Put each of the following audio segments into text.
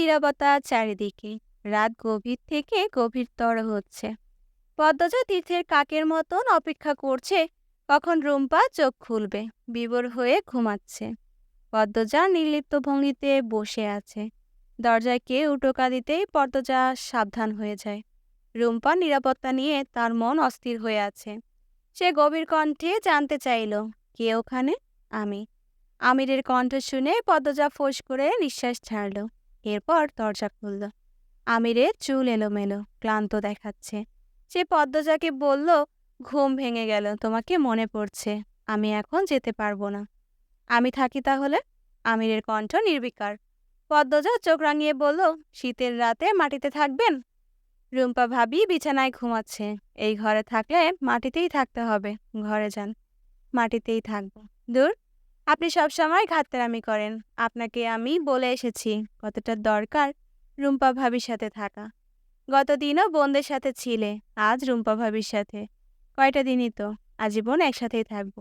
নীরবতা চারিদিকে। রাত গভীর থেকে গভীরতর হচ্ছে। পদ্মজা তীর্থের কাকের মতন অপেক্ষা করছে, কখন রুম্পা চোখ খুলবে, বিবর হয়ে ঘুমাচ্ছে। পদ্মজা নির্লিপ্ত ভঙ্গিতে বসে আছে। দরজায় কে উটোকা দিতেই পদ্মজা সাবধান হয়ে যায়। রুম্পা নিরাপত্তা নিয়ে তার মন অস্থির হয়ে আছে। সে গভীর কণ্ঠে জানতে চাইল, কে ওখানে? আমি। আমিরের কণ্ঠ শুনে পদ্মজা ফোঁস করে নিঃশ্বাস ছাড়ল। এরপর দরজা খুলল। আমিরের চুল এলোমেলো, ক্লান্ত দেখাচ্ছে। সে পদ্মজাকে বলল, ঘুম ভেঙে গেল, তোমাকে মনে পড়ছে, আমি এখন যেতে পারব না। আমি থাকি তাহলে? আমিরের কণ্ঠ নির্বিকার। পদ্মজা চোখ রাঙিয়ে বলল, শীতের রাতে মাটিতে থাকবেন? রুম্পা ভাবি বিছানায় ঘুমাচ্ছে। এই ঘরে থাকলে মাটিতেই থাকতে হবে, ঘরে যান। মাটিতেই থাকব। দূর আপনি সবসময় ঘাটতারামি করেন। আপনাকে আমি বলে এসেছি কতটা দরকার রুম্পা ভাবির সাথে থাকা। গতদিনও বোনদের সাথে ছিলে, আজ রুম্পা ভাবির সাথে। কয়টা দিনই তো, আজীবন একসাথেই থাকব।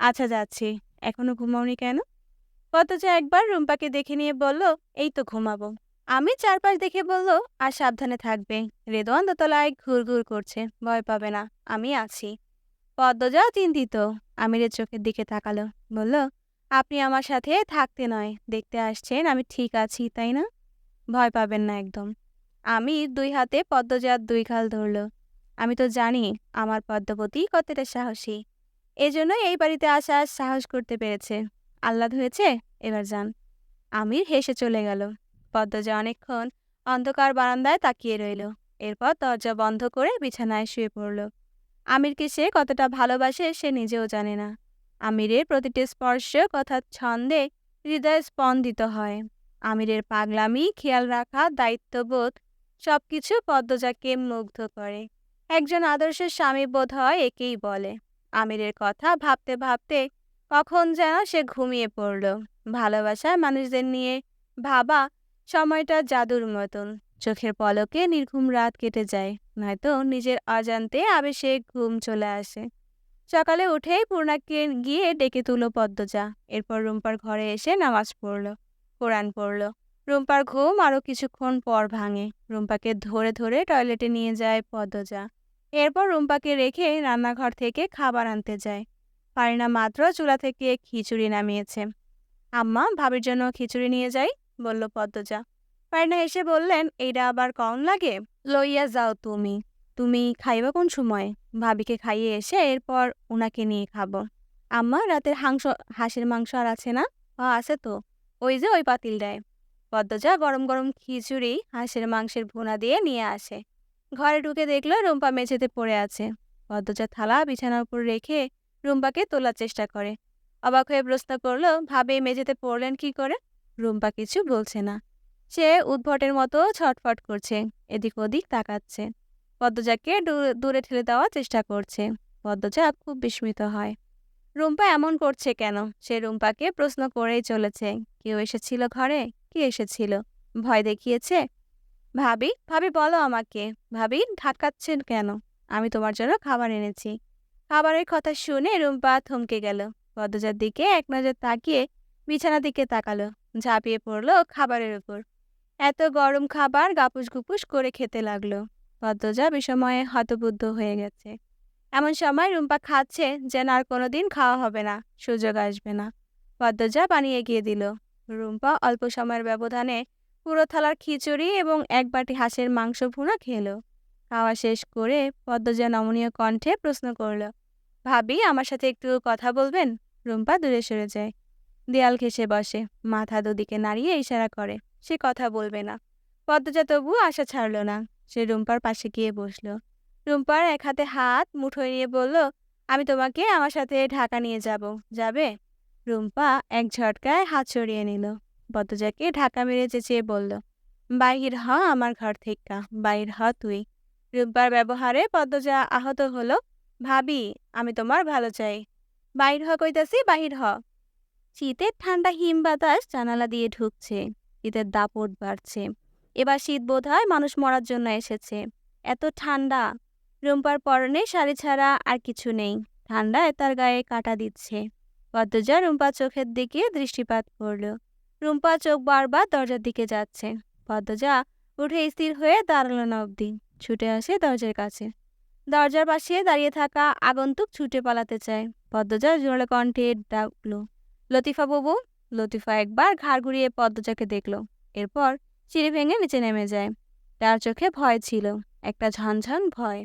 আচ্ছা যাচ্ছি, এখনও ঘুমাওনি কেন? কতজা একবার রুম্পাকে দেখে নিয়ে বলল, এই তো ঘুমাবো। আমি চারপাশ দেখে বলল, আর সাবধানে থাকবে। রেদওয়ান দোতলায় ঘুরঘুর করছে, ভয় পাবে না, আমি আছি। পদ্মজা চিন্তিত আমিরের চোখের দিকে তাকালো, বলল, আপনি আমার সাথে থাকতে নয়, দেখতে আসছেন, আমি ঠিক আছি, তাই না? ভয় পাবেন না একদম। আমি দুই হাতে পদ্মজার দুই খাল ধরল। আমি তো জানি আমার পদ্মপতি কতটা সাহসী। এজন্য এই বাড়িতে আসার সাহস করতে পেরেছে। আহ্লাদ হয়েছে? এবার যান। আমির হেসে চলে গেল। পদ্মজা অনেকক্ষণ অন্ধকার বারান্দায় তাকিয়ে রইল। এরপর দরজা বন্ধ করে বিছানায় শুয়ে পড়ল। আমিরকে সে কতটা ভালোবাসে সে নিজেও জানে না। আমিরের প্রতিটি স্পর্শ কথা ছন্দে হৃদয় স্পন্দিত হয়। আমিরের পাগলামি, খেয়াল রাখা, দায়িত্ববোধ সবকিছু পদ্মজাকে মুগ্ধ করে। একজন আদর্শের স্বামী বোধ হয় একেই বলে। আমিরের কথা ভাবতে ভাবতে কখন যেন সে ঘুমিয়ে পড়ল। ভালোবাসার মানুষদের নিয়ে ভাবা সময়টা জাদুর মতন। চোখের পলকে নির্ঘুম রাত কেটে যায়। নয়তো নিজের অজান্তে আবেশে ঘুম চলে আসে। সকালে উঠেই পূর্ণাকে গিয়ে ডেকে তুলো পদ্মজা। এরপর রুম্পার ঘরে এসে নামাজ পড়ল, কোরআন পড়ল। রুম্পার ঘুম আরও কিছুক্ষণ পর ভাঙে। রুম্পাকে ধরে ধরে টয়লেটে নিয়ে যায় পদ্মজা। এরপর রুম্পাকে রেখে রান্নাঘর থেকে খাবার আনতে যায়। পারিনা মাত্র চুলা থেকে খিচুড়ি নামিয়েছে। আম্মা, ভাবির জন্য খিচুড়ি নিয়ে যাই? বলল পদ্মজা। পারিনা এসে বললেন এইটা আবার কম লাগে? লইয়া যাও তুমি। তুমি খাইবা কোন সময়? ভাবিকে খাইয়ে এসে এরপর ওনাকে নিয়ে খাব। আম্মা, রাতের হাংস, হাঁসের মাংস আর আছে না? আছে তো। ওই যে ওই পাতিল দেয়। পদ্মজা গরম গরম খিচুড়ি, হাঁসের মাংসের ভুনা দিয়ে নিয়ে আসে। ঘরে ঢুকে দেখল রুম্পা মেঝেতে পড়ে আছে। পদ্মজা থালা বিছানার উপর রেখে রুম্পাকে তোলার চেষ্টা করে। অবাক হয়ে প্রশ্ন করল, ভাবে, মেঝেতে পড়লেন কি করে? রুম্পা কিছু বলছে না। সে উদ্ভটের মতো ছটফট করছে, এদিক ওদিক তাকাচ্ছে। পদ্মজাকে দূরে ঠেলে দেওয়ার চেষ্টা করছে। পদ্মজা খুব বিস্মিত হয়। রুম্পা এমন করছে কেন? সে রুম্পাকে প্রশ্ন করেই চলেছে, কেউ এসেছিল ঘরে? কি এসেছিল? ভয় দেখিয়েছে? ভাবি ভাবি বলো আমাকে। ভাবি ঢাকাচ্ছেন কেন? আমি তোমার জন্য খাবার এনেছি। খাবারের কথা শুনে রুম্পা থমকে গেল। পদ্মজার দিকে এক নজর তাকিয়ে বিছানার দিকে তাকালো। ঝাঁপিয়ে পড়ল খাবারের উপর। এত গরম খাবার গাপুস গুপুস করে খেতে লাগল। পদ্মজা বিষময়ে হতবুদ্ধ হয়ে গেছে। এমন সময় রুম্পা খাচ্ছে যেন আর কোনোদিন খাওয়া হবে না, সুযোগ আসবে না। পদ্মজা বানিয়ে গিয়ে দিল। রুম্পা অল্প সময়ের ব্যবধানে পুরো থালার খিচুড়ি এবং এক বাটি হাঁসের মাংস ভুনা খেলো। খাওয়া শেষ করে পদ্মজা নমনীয় কণ্ঠে প্রশ্ন করল, ভাবি, আমার সাথে একটু কথা বলবেন? রুম্পা দূরে সরে যায়। দেয়াল ঘেসে বসে, মাথা দুদিকে নাড়িয়ে ইশারা করে সে কথা বলবে না। পদ্মজা তবু আশা ছাড়ল না। সে রুম্পার পাশে গিয়ে বসল। রুম্পার এক হাতে হাত মুঠোয় নিয়ে বলল, আমি তোমাকে আমার সাথে ঢাকা নিয়ে যাব। যাবে? রুম্পা এক ঝটকায় হাত সরিয়ে নিল। পদ্মজাকে ঢাকা মেরে চেঁচিয়ে বলল, বাহির হ আমার ঘর থেকে, বাহির হ তুই। রুম্পার ব্যবহারে পদ্মজা আহত হলো, ভাবি, আমি তোমার ভালো চাই। বাহির হ কইতাছি, বাহির হ। শীতের ঠান্ডা হিম বাতাস জানালা দিয়ে ঢুকছে। শীতের দাপট বাড়ছে। এবার শীত বোধ হয় মানুষ মরার জন্য এসেছে। এত ঠান্ডা। রুম্পার পরনে শাড়ি ছাড়া আর কিছু নেই। ঠান্ডায় তার গায়ে কাটা দিচ্ছে। পদ্মজা রুম্পা চোখের দিকে দৃষ্টিপাত করল। রুম্পা চোখ বারবার দরজার দিকে যাচ্ছে। পদ্মজা উঠে স্থির হয়ে দাঁড়াল না অবধি। ছুটে আসে দরজার কাছে। দরজার পাশে দাঁড়িয়ে থাকা আগন্তুক ছুটে পালাতে চায়। পদ্মজা জোরে কণ্ঠে ডাকলো, লতিফা বাবু লতিফা একবার ঘাড় ঘুরিয়ে পদ্মজাকে দেখল। এরপর সিঁড়ি ভেঙে নিচে নেমে যায়। তার চোখে ভয় ছিল, একটা ঝনঝন ভয়।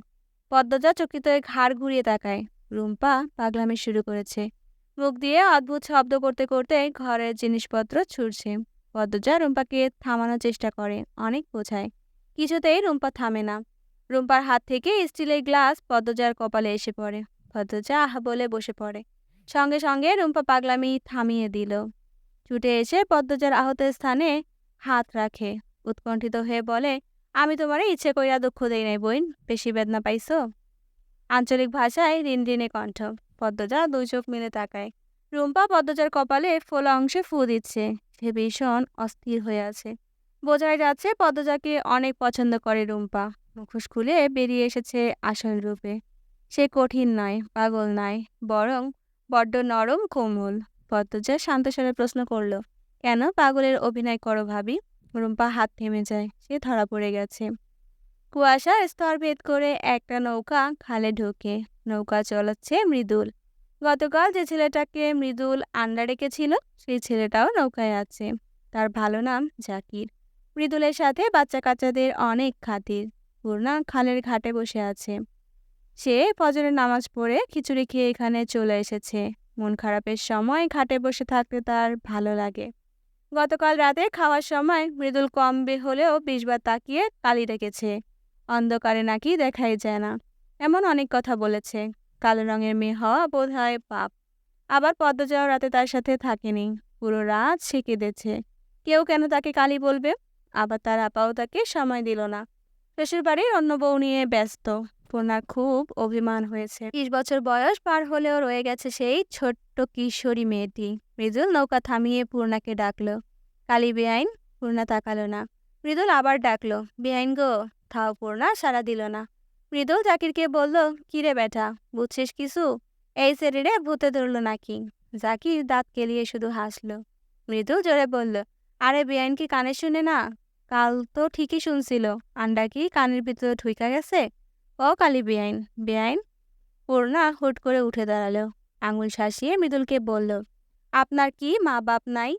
পদ্মজা চকিত ঘাড় ঘুরিয়ে তাকায়। রুম্পা পাগলামি শুরু করেছে। মুখ দিয়ে অদ্ভুত শব্দ করতে করতে ঘরের জিনিসপত্র ছুটছে পদ্মজা রুম্পাকে থামানোর চেষ্টা করে, অনেক বোঝায়। কিছুতেই রুম্পা থামে না। রুম্পার হাত থেকে স্টিলের গ্লাস পদ্মজার কপালে এসে পড়ে। পদ্মজা আহা বলে বসে পড়ে। সঙ্গে সঙ্গে রুম্পা পাগলামি থামিয়ে দিল। ছুটে এসে পদ্মজার আহত স্থানে হাত রাখে। উৎকণ্ঠিত হয়ে বলে, আমি তোমারে ইচ্ছে কইরা দুঃখ দেই নাই বইন, বেশি বেদনা পাইছো? আঞ্চলিক ভাষায় ঋণে কণ্ঠ, পদ্মজা দুই চোখ মিলে তাকায়। রুম্পা পদ্মজার কপালে ফোলা অংশে ফু দিচ্ছে, সে ভীষণ অস্থির হয়ে আছে। বোঝাই যাচ্ছে পদ্মজাকে অনেক পছন্দ করে রুম্পা। মুখোশ খুলে বেরিয়ে এসেছে আসল রূপে। সে কঠিন নয়, পাগল নয়, বরং বড্ড নরম কোমল। পদ্মজা শান্তস্বরে প্রশ্ন করল, কেন পাগলের অভিনয় করো ভাবি? রুম্পা হাত থেমে যায়, সে ধরা পড়ে গেছে। কুয়াশা স্তর ভেদ করে একটা নৌকা খালে ঢোকে, নৌকা চলাচ্ছে মৃদুল। গতকাল যে ছেলেটাকে মৃদুল আন্ডা রেখেছিল সেই ছেলেটাও নৌকায় আছে। তার ভালো নাম জাকির। মৃদুলের সাথে বাচ্চা কাচ্চাদের অনেক খাতির। পূর্ণা খালের ঘাটে বসে আছে। সে ফজরের নামাজ পড়ে খিচুড়ি খেয়ে এখানে চলে এসেছে। মন খারাপের সময় ঘাটে বসে থাকতে তার ভালো লাগে। গতকাল রাতে খাওয়ার সময় মৃদুল কম হলেও বিষবার তাকিয়ে কালি রেখেছে অন্ধকারে নাকি দেখাই যায় না। এমন অনেক কথা বলেছে। কালো রঙের মেয়ে হওয়া বোধ হয় পাপ। আবার পদ্মজাও রাতে তার সাথে থাকেনি। পুরো রাত সে কেঁদেছে। কেউ কেন তাকে কালি বলবে? আবার তার আপাও তাকে সময় দিল না। শ্বশুরবাড়ির অন্য বউ নিয়ে ব্যস্ত। পূর্ণার খুব অভিমান হয়েছে। বিশ বছর বয়স পার হলেও রয়ে গেছে সেই ছোট্ট কিশোরী মেয়েটি। মৃদুল নৌকা থামিয়ে পূর্ণাকে ডাকলো। কালী বেআইন, পূর্ণা তাকালো না। মৃদুল আবার ডাকলো, বেআইন গো, থাও পূর্ণা সারা দিল না। মৃদুল জাকিরকে বলল কিরে বেটা, বুঝছিস কিছু? এই শরীরে ভূতে ধরলো নাকি? জাকির দাঁত কেলিয়ে শুধু হাসলো। মৃদুল জোরে বলল, আরে বেআইন কি কানে শুনে না? কাল তো ঠিকই শুনছিল। আন্ডা কি কানের ভিতরে ঠুইকা গেছে? ও কালী বেআইন বেআইন? পূর্ণা হুট করে উঠে দাঁড়াল, আঙুল শাসিয়ে মৃদুলকে বলল, আপনার কি মা বাপ নাই?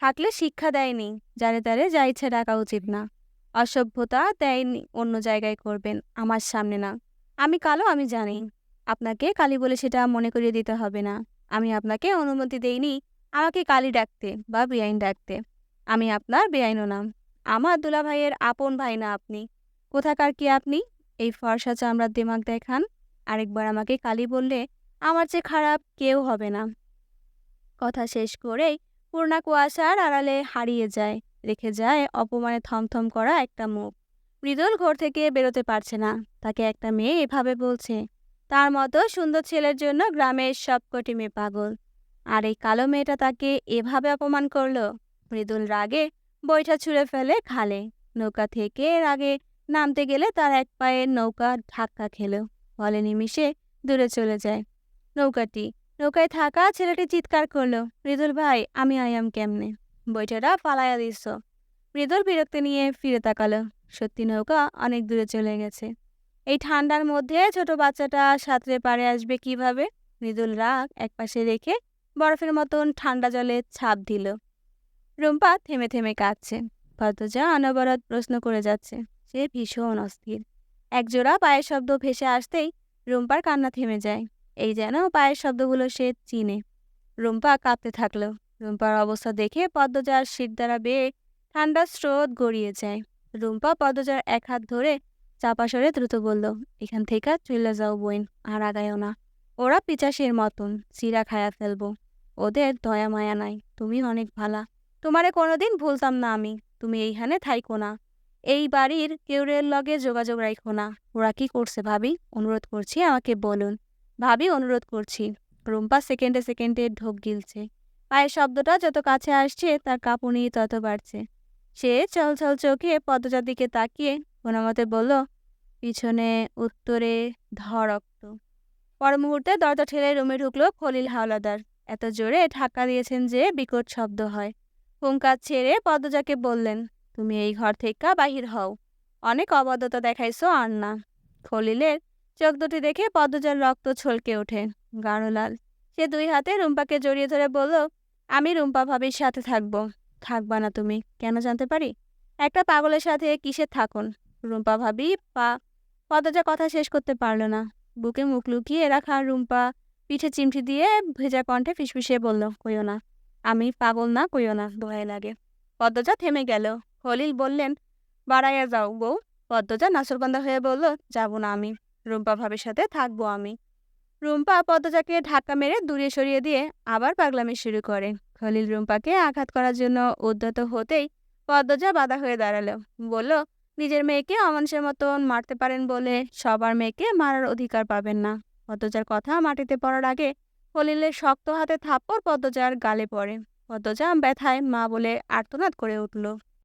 থাকলে শিক্ষা দেয়নি যারে তারে যা ইচ্ছে ডাকা উচিত না। অসভ্যতা দেয়নি, অন্য জায়গায় করবেন, আমার সামনে না। আমি কালো, আমি জানি। আপনাকে কালী বলে সেটা মনে করিয়ে দিতে হবে না। আমি আপনাকে অনুমতি দেইনি, আমাকে কালী ডাকতে বা বেআইন ডাকতে। আমি আপনার বেআইনও নাম আমার দুলা ভাইয়ের আপন ভাই না আপনি। কোথাকার কি আপনি? এই ফর্সা চামড়ার দিমাগ দেখান। আরেকবার আমাকে কালি বললে, আমার চেয়ে খারাপ কেউ হবে না। কথা শেষ করেই পূর্ণা কুয়াশার আড়ালে হারিয়ে যায়। রেখে যায় অপমানে থমথম করা একটা মুখ। মৃদুল ঘর থেকে বেরোতে পারছে না। তাকে একটা মেয়ে এভাবে বলছে, তার মতো সুন্দর ছেলের জন্য গ্রামের সবকটি মেয়ে পাগল। আর এই কালো মেয়েটা তাকে এভাবে অপমান করল? মৃদুল রাগে বইটা ছুঁড়ে ফেলে খালে। নৌকা থেকে রাগে নামতে গেলে তার এক পায়ের নৌকা ধাক্কা খেলো। ফলে নিমিষে দূরে চলে যায়। নৌকাটি, নৌকায় থাকা ছেলেটি চিৎকার করল, মৃদুল ভাই, আমি আয়াম কেমনে? বইটারা ফালাইয়া দিস মৃদুল বিরক্তি নিয়ে ফিরে তাকালো। সত্যি নৌকা অনেক দূরে চলে গেছে। এই ঠান্ডার মধ্যে ছোট বাচ্চাটা সাঁতরে পারে আসবে কীভাবে? মৃদুল রাগ একপাশে রেখে বরফের মতন ঠান্ডা জলে ছাপ দিল। রুম্পা থেমে থেমে কাঁদছে। পদ্মজা অনবরত প্রশ্ন করে যাচ্ছে। সে ভীষণ অস্থির। একজোড়া পায়ের শব্দ ভেসে আসতেই রুম্পার কান্না থেমে যায়। এই যেন পায়ের শব্দগুলো সে চিনে। রুম্পা কাঁপতে থাকল। রুম্পার অবস্থা দেখে পদ্মজার শির দ্বারা বেয়ে ঠান্ডা স্রোত গড়িয়ে যায়। রুম্পা পদ্মজার এক হাত ধরে চাপা সরে দ্রুত বলল, এখান থেকে চলে যাও বইন, আর আগায়ও না। ওরা পিচাসের মতন, চিরা খায়া ফেলব। ওদের দয়া মায়া নাই, তুমি অনেক ভালা। তোমারে কোনোদিন ভুলতাম না আমি। তুমি এইখানে থাইকো না। এই বাড়ির কেউরের লগে যোগাযোগ রাখো না। ওরা কি করছে ভাবি? অনুরোধ করছি, আমাকে বলুন। ভাবি, অনুরোধ করছি। রুম্পা সেকেন্ডে সেকেন্ডে ঢোক গিলছে। পায়ের শব্দটা যত কাছে আসছে, তার কাঁপুনি তত বাড়ছে। সে চলছল চোখে পদ্মজার দিকে তাকিয়ে কোনোমতে বলল, পিছনে উত্তরে ধরক্ত পর মুহূর্তে দরজা ঠেলে রুমে ঢুকলো খলিল হাওলাদার। এত জোরে ধাক্কা দিয়েছেন যে বিকট শব্দ হয়। হুঙ্কার ছেড়ে পদ্মজাকে বললেন তুমি এই ঘর থেকে বাহির হও। অনেক অবাধ্যতা দেখাইছো আর না খলিলের চোখ দুটি দেখে পদ্মজার রক্ত ছলকে ওঠে। গাঢ় লাল সে দুই হাতে রুম্পাকে জড়িয়ে ধরে বলল, আমি রুম্পা ভাবির সাথে থাকব। থাকবা না তুমি, কেন জানতে পারি? একটা পাগলের সাথে কিসের থাকুন? রুম্পা ভাবি পা পদ্মজা কথা শেষ করতে পারল না। বুকে মুখ লুকিয়ে রাখা রুম্পা পিঠে চিমটি দিয়ে ভেজা কণ্ঠে ফিসফিসিয়ে বলল, কইও না। আমি পাগল না, কইও না দোহাই লাগে। পদ্মজা থেমে গেল। খলিল বললেন, বাড়াইয়া যাও বউ, পদ্মজা নাসরবান্ধা হয়ে বলল, যাব না আমি, রুম্পা ভাবির সাথে থাকব আমি। রুম্পা পদ্মজাকে ধাক্কা মেরে দূরে সরিয়ে দিয়ে আবার পাগলামি শুরু করে। খলিল রুম্পাকে আঘাত করার জন্য উদ্যত হতেই পদ্মজা বাধা হয়ে দাঁড়াল। বলল, নিজের মেয়েকে অমানুষের মতন মারতে পারেন বলে সবার মেয়েকে মারার অধিকার পাবেন না। পদ্মজার কথা মাটিতে পড়ার আগে খলিলের শক্ত হাতে থাপ্পড় পদ্মজার গালে পড়ে। পদ্মজা ব্যথায় মা বলে আর্তনাদ করে উঠল।